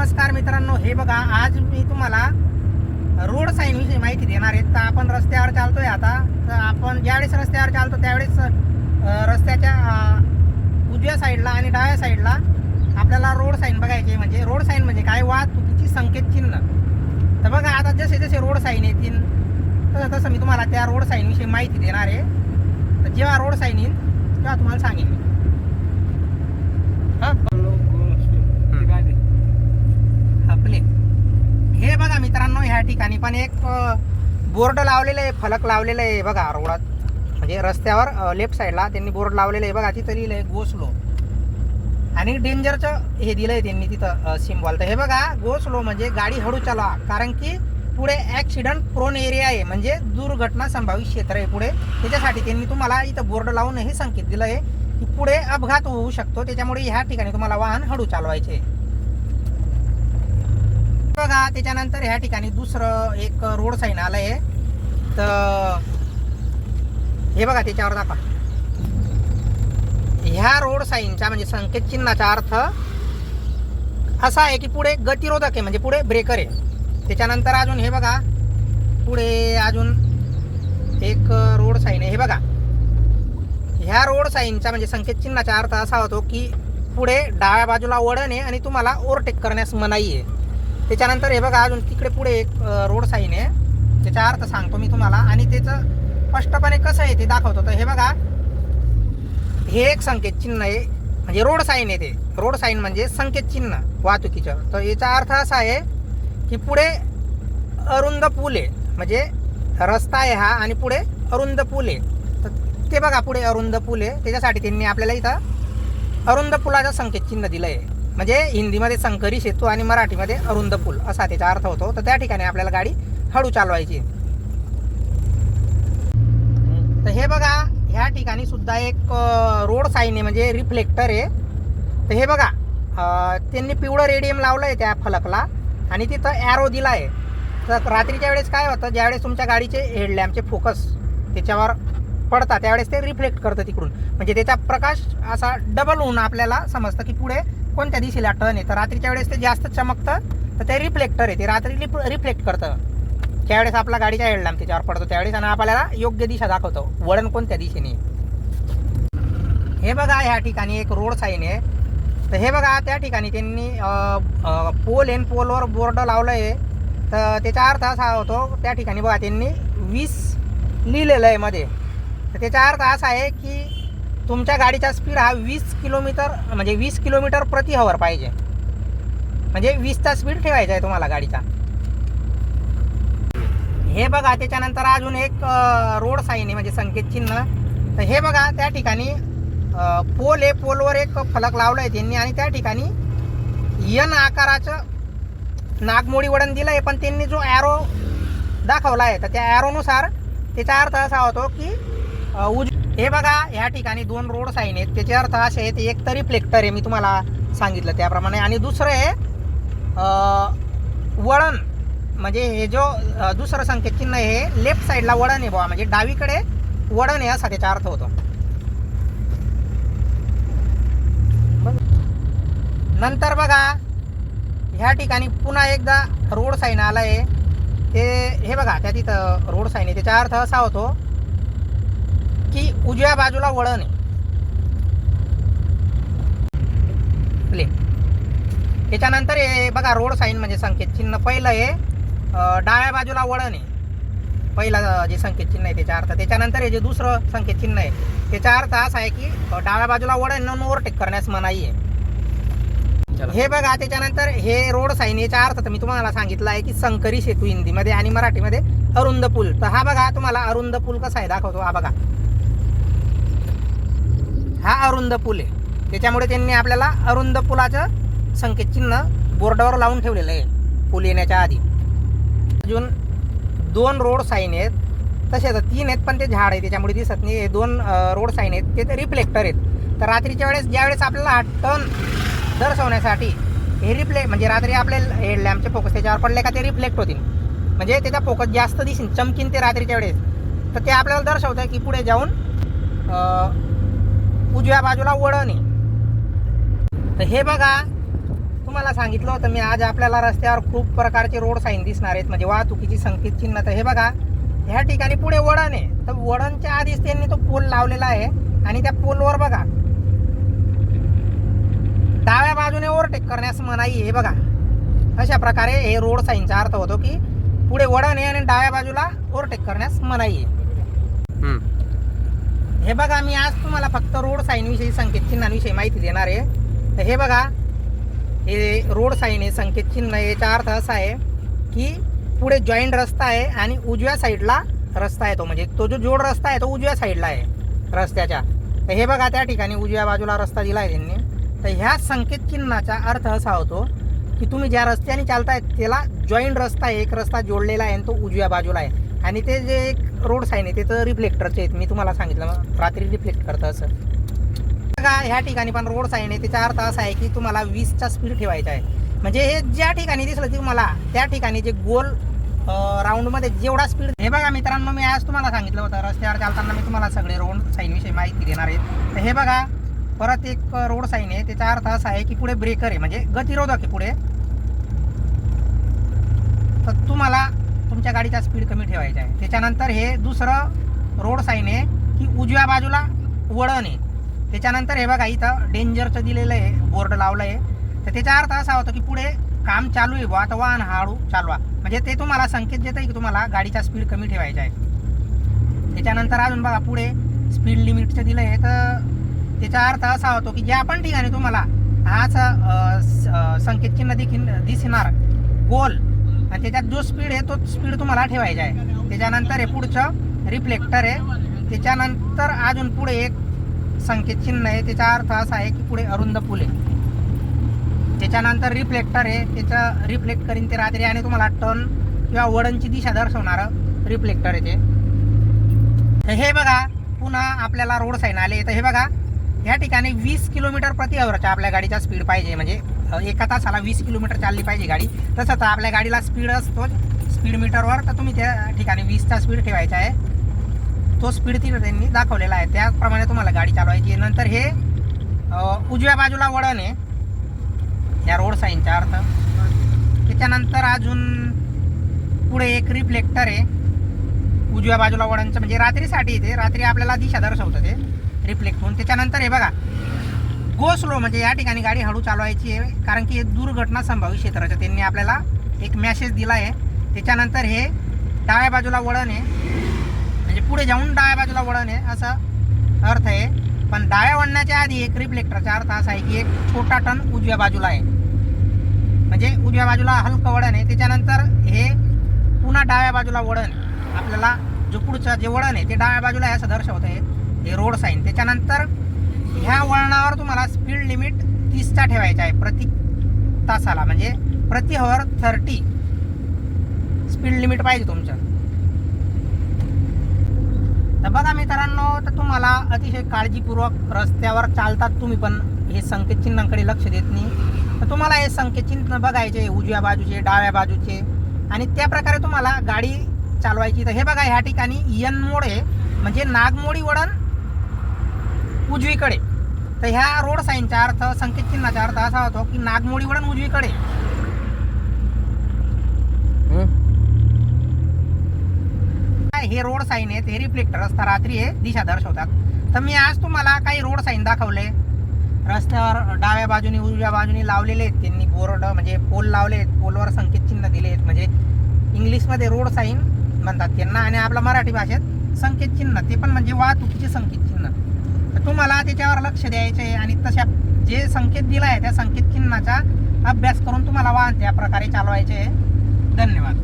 नमस्कार मित्रांनो हे बघा आज मी तुम्हाला रोड साईन विषयी माहिती देणार आहे. तर आपण रस्त्यावर चालतोय आता. तर आपण ज्यावेळेस रस्त्यावर चालतो त्यावेळेस रस्त्याच्या उजव्या साईडला आणि डाव्या साईडला आपल्याला रोड साईन बघायचे आहे. म्हणजे रोड साईन म्हणजे काय? वाहतुकीची संकेत चिन्ह. तर बघा आता जसे जसे रोड साईन येतील तसं तसं मी तुम्हाला त्या रोड साईनविषयी माहिती देणार आहे. तर जेव्हा रोड साईन येईल तेव्हा तुम्हाला सांगेन मी हां आपले हे बघा मित्रांनो ह्या ठिकाणी पण एक बोर्ड लावलेलं आहे फलक लावलेलं आहे बघा रोडात. म्हणजे रस्त्यावर लेफ्ट साईडला त्यांनी बोर्ड लावलेलं आहे बघा तिथं लिहिलं आहे गो स्लो आणि डेंजरचं हे दिलं आहे त्यांनी तिथं सिम्बॉल तर हे बघा गो स्लो म्हणजे गाडी हळू चालवा कारण की पुढे ॲक्सिडंट प्रोन एरिया आहे. म्हणजे दुर्घटना संभावित क्षेत्र आहे पुढे. त्याच्यासाठी त्यांनी तुम्हाला इथं बोर्ड लावून हे संकेत दिलं आहे की पुढे अपघात होऊ शकतो. त्याच्यामुळे ह्या ठिकाणी तुम्हाला वाहन हळू चालवायचे. आहे. बघा त्याच्यानंतर ह्या ठिकाणी दुसरं एक रोड साईन आलंय. तर हे बघा त्याच्यावर दाखवा. ह्या रोड साईनचा म्हणजे संकेत चिन्हाचा अर्थ असा आहे की पुढे गतिरोधक आहे म्हणजे पुढे ब्रेकर आहे. त्याच्यानंतर अजून हे बघा पुढे अजून एक रोड साईन आहे. हे बघा. ह्या रोड साईनचा म्हणजे संकेत चिन्हाचा अर्थ असा होतो की पुढे डाव्या बाजूला वळण आहे आणि तुम्हाला ओव्हरटेक करण्यास मनाई आहे. त्याच्यानंतर हे बघा अजून तिकडे पुढे एक रोड साईन आहे. त्याचा अर्थ सांगतो मी तुम्हाला. आणि त्याचं स्पष्टपणे कसं आहे ते दाखवतो. तर हे बघा हे एक संकेत चिन्ह आहे. म्हणजे रोड साईन आहे ते. रोड साईन म्हणजे संकेत चिन्ह वाहतुकीचं. तर याचा अर्थ असा आहे की पुढे अरुंद पूल आहे. म्हणजे रस्ता आहे हा आणि पुढे अरुंद पूल आहे. तर ते बघा पुढे अरुंद पूल आहे. त्याच्यासाठी त्यांनी आपल्याला इथं अरुंद पुलाचं संकेत चिन्ह दिलं आहे म्हणजे हिंदीमध्ये संकरी सेतू आणि मराठीमध्ये अरुंद पूल असा त्याचा अर्थ होतो. तर त्या ठिकाणी आपल्याला गाडी हळू चालवायची तर हे बघा ह्या ठिकाणी सुद्धा एक रोड साईन आहे म्हणजे रिफ्लेक्टर आहे. तर हे बघा त्यांनी पिवळं रेडियम लावलं आहे त्या फलकला आणि तिथं ॲरो दिला आहे तर रात्रीच्या वेळेस काय होतं ज्यावेळेस तुमच्या गाडीचे हेडलॅम्पचे फोकस त्याच्यावर पडतात त्यावेळेस ते रिफ्लेक्ट करतं तिकडून. म्हणजे त्याचा प्रकाश असा डबल होऊन आपल्याला समजतं की पुढे कोणत्या दिशेला टर्न आहे. तर रात्रीच्या वेळेस ते जास्त चमकतं तर ते रिफ्लेक्टर आहे. ते रात्री रिफ्लेक्ट करतं. त्यावेळेस आपला गाडीचा हेडलाम त्याच्यावर पडतो त्यावेळेस आणि आपल्याला योग्य दिशा दाखवतो. वळण कोणत्या दिशेने? हे बघा ह्या ठिकाणी एक रोड साईन आहे. तर हे बघा त्या ठिकाणी त्यांनी पोल एन पोलवर बोर्ड लावलं आहे तर त्याचा अर्थ असा होतो त्या ठिकाणी बघा त्यांनी वीस लिहिलेलं आहे मध्ये. तर त्याचा अर्थ असा आहे की तुमच्या गाडीचा स्पीड हा वीस किलोमीटर म्हणजे वीस किलोमीटर प्रति हवर पाहिजे. म्हणजे वीसचा स्पीड ठेवायचा आहे तुम्हाला गाडीचा. हे बघा त्याच्यानंतर अजून एक रोड साईन आहे म्हणजे संकेत चिन्ह. तर हे बघा त्या ठिकाणी पोल आहे पोलवर एक फलक लावला आहे त्यांनी आणि त्या ठिकाणी यन आकाराचं नागमोडी वळण दिलं आहे पण त्यांनी जो ॲरो दाखवला आहे तर त्या ॲरोनुसार त्याचा अर्थ असा होतो की उज हे बघा ह्या ठिकाणी दोन रोड साईन आहेत. त्याचे अर्थ असे आहेत एक तरी प्लेक्टर आहे मी तुम्हाला सांगितलं त्याप्रमाणे. आणि दुसरं आहे वळण. म्हणजे हे जो दुसरं संकेत चिन्ह हे लेफ्ट साईडला वळण आहे बुवा. म्हणजे डावीकडे वळण आहे असा त्याचा अर्थ होतो. नंतर बघा ह्या ठिकाणी पुन्हा एकदा रोड साईन आलं आहे ते हे बघा त्या तिथं रोड साईन आहे. त्याचा अर्थ असा होतो की उजव्या बाजूला वळण आहे. त्याच्यानंतर हे बघा रोड साईन म्हणजे संकेत चिन्ह. पहिलं आहे डाव्या बाजूला वळण आहे. पहिला जे संकेत चिन्ह आहे त्याचा अर्थ. त्याच्यानंतर हे जे दुसरं संकेत चिन्ह आहे त्याचा अर्थ असा आहे की डाव्या बाजूला वळण न ओव्हरटेक करण्यास मनाई आहे. हे बघा त्याच्यानंतर हे रोड साईन याचा अर्थ मी तुम्हाला सांगितलं आहे की संकरी सेतू हिंदीमध्ये आणि मराठीमध्ये अरुंद पूल. तर हा बघा तुम्हाला अरुंद पूल कसा आहे दाखवतो. हा बघा. हा अरुंद पूल आहे. त्याच्यामुळे त्यांनी आपल्याला अरुंद पुलाचं संकेतचिन्ह बोर्डावर लावून ठेवलेलं आहे पूल येण्याच्या आधी. अजून दोन रोड साईन आहेत. तसे तर तीन आहेत पण ते झाड आहे त्याच्यामुळे दिसत नाही. हे दोन रोड साईन आहेत. ते ते रिफ्लेक्टर आहेत. तर रात्रीच्या वेळेस ज्यावेळेस आपल्याला हा टर्न दर्शवण्यासाठी हे रिफ्ले म्हणजे रात्री आपले हेडलॅम्पचे फोकस त्याच्यावर पडले का ते रिफ्लेक्ट होतील. म्हणजे त्याचा फोकस जास्त दिसेल चमकीन ते रात्रीच्या वेळेस. तर ते आपल्याला दर्शवतं की पुढे जाऊन उजव्या बाजूला वळण आहे. तर हे बघा तुम्हाला सांगितलं होतं मी आज आपल्याला रस्त्यावर खूप प्रकारचे रोड साईन दिसणार आहेत म्हणजे वाहतुकीची संकेत चिन्ह. तर हे बघा ह्या ठिकाणी पुढे वळण आहे. तर वळणच्या आधीच त्यांनी तो पोल लावलेला आहे आणि त्या पोलवर बघा डाव्या बाजूने ओव्हरटेक करण्यास मनाई आहे. हे बघा अशा प्रकारे हे रोड साईनचा अर्थ होतो की पुढे वळण आहे आणि डाव्या बाजूला ओव्हरटेक करण्यास मनाई आहे. हे बघा मी आज तुम्हाला फक्त रोड साईनविषयी संकेत चिन्हांविषयी माहिती देणार आहे. तर हे बघा हे रोड साईन आहे संकेत चिन्ह याचा अर्थ असा आहे की पुढे जॉईंट रस्ता आहे आणि उजव्या साईडला रस्ता आहे तो. म्हणजे तो जो जोड रस्ता आहे तो उजव्या साईडला आहे रस्त्याच्या. तर हे बघा त्या ठिकाणी उजव्या बाजूला रस्ता दिला आहे त्यांनी. तर ह्या संकेत चिन्हाचा अर्थ असा होतो की तुम्ही ज्या रस्त्याने चालताय त्याला जॉईंट रस्ता आहे एक रस्ता जोडलेला आहे आणि तो उजव्या बाजूला आहे. आणि ते जे एक रोड साईन आहे ते तर रिफ्लेक्टरचे आहेत. मी तुम्हाला सांगितलं मग रात्री रिफ्लेक्ट करतं असं. बघा ह्या ठिकाणी पण रोड साईन आहे. त्याचा अर्थ असा आहे की तुम्हाला वीसचा स्पीड ठेवायचा आहे. म्हणजे हे ज्या ठिकाणी दिसलं तुम्हाला त्या ठिकाणी जे गोल राऊंडमध्ये जेवढा स्पीड हे बघा मित्रांनो मी आज तुम्हाला सांगितलं होतं रस्त्यावर चालताना मी तुम्हाला सगळे रोड साईनविषयी माहिती देणार आहे. तर हे बघा परत एक रोड साईन आहे. त्याचा अर्थ असा आहे की पुढे ब्रेकर आहे. म्हणजे गतिरोधक आहे पुढे. तर तुम्हाला तुमच्या गाडीचा स्पीड कमी ठेवायचा आहे. त्याच्यानंतर हे दुसरं रोड साईन आहे की उजव्या बाजूला वळण आहे. त्याच्यानंतर हे बघा इथं डेंजरचं दिलेलं आहे बोर्ड लावलं आहे. तर त्याचा अर्थ असा होतो की पुढे काम चालू आहे बुवा आता वाहन हळू चालवा. म्हणजे ते तुम्हाला संकेत देतं आहे की तुम्हाला गाडीचा स्पीड कमी ठेवायचा आहे. त्याच्यानंतर अजून बघा पुढे स्पीड लिमिटचं दिलं आहे तर त्याचा अर्थ असा होतो की ज्या पण ठिकाणी तुम्हाला हाच संकेतचिन्ह स- देखील दिसणार गोल आणि त्याच्यात जो स्पीड आहे तो स्पीड तुम्हाला ठेवायचा आहे. त्याच्यानंतर हे पुढचं रिफ्लेक्टर आहे. त्याच्यानंतर अजून पुढे एक संकेत चिन्ह आहे. त्याचा अर्थ असा आहे की पुढे अरुंद पुल आहे त्याच्यानंतर रिफ्लेक्टर आहे. त्याचं रिफ्लेक्ट करीन ते रात्री आणि तुम्हाला टर्न किंवा वळणची दिशा दर्शवणारं रिफ्लेक्टर आहे ते. तर हे बघा पुन्हा आपल्याला रोड साईन आले. तर हे बघा या ठिकाणी वीस किलोमीटर प्रति अवरच्या आपल्या गाडीचा स्पीड पाहिजे. म्हणजे एका तासाला वीस किलोमीटर चालली पाहिजे गाडी. तसं तर आपल्या गाडीला स्पीड असतो. स्पीड मीटरवर तर तुम्ही त्या ठिकाणी वीसचा स्पीड ठेवायचा आहे. तो स्पीड तिथे त्यांनी दाखवलेला आहे. त्याप्रमाणे तुम्हाला गाडी चालवायची आहे. नंतर हे उजव्या बाजूला वळण आहे. या रोड साईनचा अर्थ. त्याच्यानंतर अजून पुढे एक रिफ्लेक्टर आहे. उजव्या बाजूला वळणचं म्हणजे रात्रीसाठी ते. रात्री आपल्याला दिशा दर्शवतं ते रिफ्लेक्ट होऊन त्याच्यानंतर हे बघा गो स्लो म्हणजे या ठिकाणी गाडी हळू चालवायची आहे कारण की हे दुर्घटना संभाव्य क्षेत्राचं त्यांनी आपल्याला एक मॅसेज दिला आहे त्याच्यानंतर हे डाव्या बाजूला वळण आहे. म्हणजे पुढे जाऊन डाव्या बाजूला वळण आहे असं अर्थ आहे. पण डाव्या वळण्याच्या आधी एक रिफ्लेक्टरचा अर्थ असा आहे की एक छोटा टन उजव्या बाजूला आहे. म्हणजे उजव्या बाजूला हलकं वळण आहे. त्याच्यानंतर हे पुन्हा डाव्या बाजूला वळण आपल्याला जो पुढचं जे वळण आहे ते डाव्या बाजूला आहे असं दर्शवत आहे. हे रोड साईन त्याच्यानंतर ह्या वळणावर तुम्हाला स्पीड लिमिट तीसचा ठेवायचा आहे प्रति तासाला. म्हणजे प्रति हवर थर्टी स्पीड लिमिट पाहिजे तुमचं. तर बघा मित्रांनो तर तुम्हाला अतिशय काळजीपूर्वक रस्त्यावर चालतात तुम्ही पण. हे संकेत चिन्हांकडे लक्ष देत नाही. तर तुम्हाला हे संकेत चिन्ह बघायचे उजव्या बाजूचे डाव्या बाजूचे. आणि त्या प्रकारे तुम्हाला गाडी चालवायची. तर हे बघा ह्या ठिकाणी यन मोड आहे. म्हणजे नागमोडी वळण उजवीकडे. तर ह्या रोड साईनचा अर्थ संकेत चिन्हाचा अर्थ असा होतो की नागमोडी वळण उजवीकडे. हे? रोड साईन आहेत हे रिफ्लेक्टर असतात रात्री हे दिशा दर्शवतात. तर मी आज तुम्हाला काही रोड साईन दाखवले. रस्त्यावर डाव्या बाजूने उजव्या बाजूने लावलेले आहेत त्यांनी बोर्ड म्हणजे पोल लावले आहेत. पोलवर संकेत चिन्ह दिले आहेत. म्हणजे इंग्लिशमध्ये रोड साईन म्हणतात त्यांना आणि आपल्या मराठी भाषेत संकेत चिन्ह. ते पण म्हणजे वाहतुकीचे संकेत चिन्ह. तर तुम्हाला त्याच्यावर लक्ष द्यायचे आहे आणि तशा जे संकेत दिला आहे त्या संकेत चिन्हाचा अभ्यास करून तुम्हाला वाहन त्या प्रकारे चालवायचे आहे धन्यवाद.